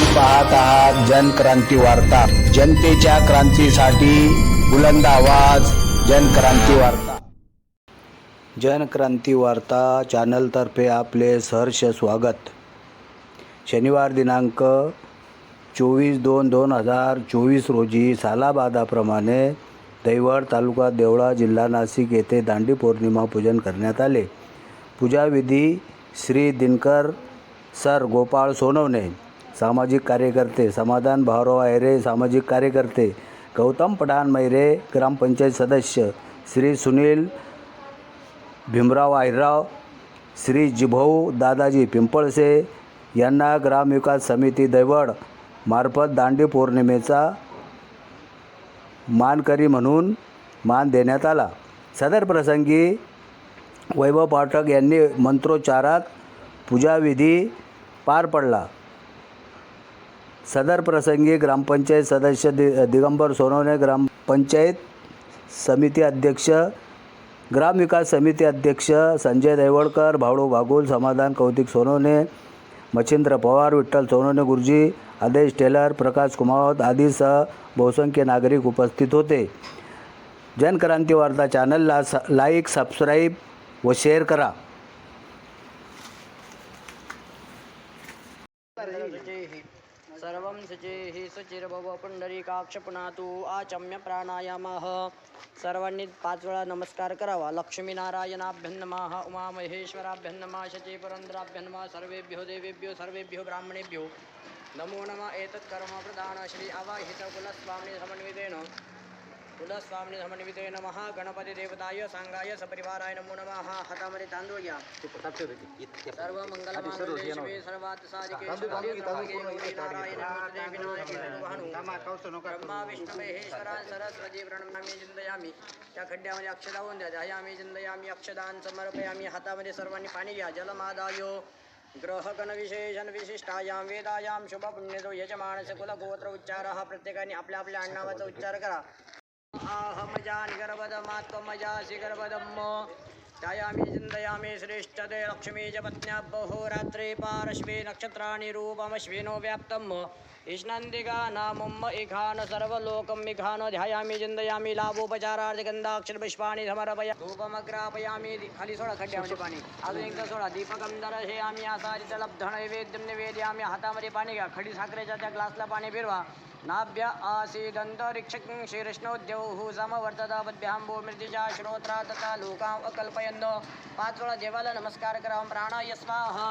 आपण पाहत आहात जनक्रांती वार्ता. जनतेच्या क्रांतीसाठी बुलंद आवाज जनक्रांती वार्ता. जनक्रांती वार्ता चॅनलतर्फे आपले सहर्ष स्वागत. शनिवार दिनांक चोवीस दोन दोन हजार चोवीस रोजी सालाबादाप्रमाणे दैवड तालुका देवळा जिल्हा नाशिक येथे दांडी पौर्णिमा पूजन करण्यात आले. पूजाविधी श्री दिनकर सर गोपाळ सोनवणे सामाजिक कार्यकर्ते समाधान भाऊराव आयरे सामाजिक कार्यकर्ते गौतम पठाण मैरे ग्रामपंचायत सदस्य श्री सुनील भीमराव आहिरराव श्री जिभाऊ दादाजी पिंपळसे यांना ग्रामविकास समिती दैवड मार्फत दांडी पौर्णिमेचा मानकरी म्हणून मान देण्यात आला. सदर प्रसंगी वैभव पाठक यांनी मंत्रोच्चारात पूजाविधी पार पडला. सदर प्रसंगी ग्रामपंचायत सदस्य दि दिगंबर सोनवणे ग्रामपंचायत समिती अध्यक्ष ग्रामविकास समिती अध्यक्ष संजय दैवडकर भावडू बागुल समाधान कौतिक सोनवणे मच्छिंद्र पवार विठ्ठल सोनवणे गुरुजी आदेश टेलर प्रकाश कुमावत आदीसह बहुसंख्य नागरिक उपस्थित होते. जनक्रांती वार्ता चॅनलला स लाईक सबस्क्राईब व शेअर करा. सर्वं शुचिः सुचिर्भव पुंडरीकाक्ष पुनातु आचम्य प्राणायामः। सर्वांनी पाच वेळा नमस्कार करावा। लक्ष्मीनारायणाभ्यं नमः उमामहेश्वराभ्यं नमः शची नमः सर्वेभ्यो देवेभ्यो सर्वेभ्यो ब्राह्मणेभ्यो। नमो नमः। एतत् कर्म प्रधान श्री अवाहितकुलस्वामी समन्वितेन कुलस्वामिनी समन्वितेन महागणपती देवताय सांगाय सपरिवाराय नमो नमः हातामध्ये तांदूळ घ्या सर्व शिवे सर्वात साधिके ब्रह्मा विष्णू महेश्वरा सरस्वती प्रणमामि चिंतयामी त्या खड्ड्यामध्ये अक्षदा होऊन द्या ध्यायामी चिंतयामी अक्षदान समर्पयामी हातामध्ये सर्वांनी पाणी घ्या जलमादाय। ग्रहगण विशेषण विशिष्टायाम वेदायाम शुभ पुण्यतो यजमानस कुल गोत्र उच्चार प्रत्येकाने आपल्या आपल्या आडनावाचा उच्चार करा। अहमजान गर्भदमात्वमजासि गर्भदम्म ध्यायामि चिन्तयामि श्रेष्ठते लक्ष्मी च पत्न्या बहुरात्रे पार्श्वे नक्षत्राणि रूपमश्विनो व्याप्तम्। इष्णन्दिका नामम् इघान सर्वलोकम् इघान ध्यायामि चिन्तयामि लाभोपचारार्थ गन्धाक्षरपुष्पाणि समर्पय धूपमग्रापयामि खाली सोडा खड्ड्यामध्ये पाणी। अजून एकदा सोडा दीपकं दर्शयामि आसारित लब्ध नैवेद्यं निवेदयामि हातामध्ये पाणी घ्या। खडी साखरेच्या त्या ग्लासला पाणी फिरवा। नाभ्य आसीदन्तरिक्षं शीर्ष्णोद्यौः समवर्तदावद्भ्याम्बो भूमिर्दिजा श्रोत्रा तथा लोकाम् अकल्पयन् पाच वेळा नमस्कार प्राणाय स्वाहा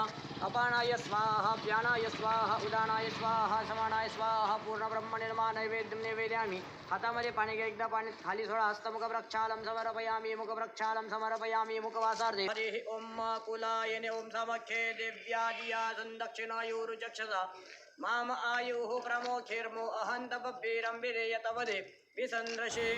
अपानाय स्वाहा व्यानाय स्वाहा उदानाय स्वाहा समानाय स्वाहा पूर्णब्रह्मनिर्मा नैवेद्यं निवेदयामि। हातामध्ये पाणी घ्या एकदा पाणी खाली सोडा हस्तमुखप्रक्षालं समर्पयामि मुखप्रक्षालं समर्पयामि मुखवासार्धे। हरिः ओम कुलायने ॐ समख्ये दिव्यादिया संदक्षिणायुरुचक्षसा माम आयुः प्रमोखिर्मो अहन्तपीरं विधेयतवदे विसन्द्रशे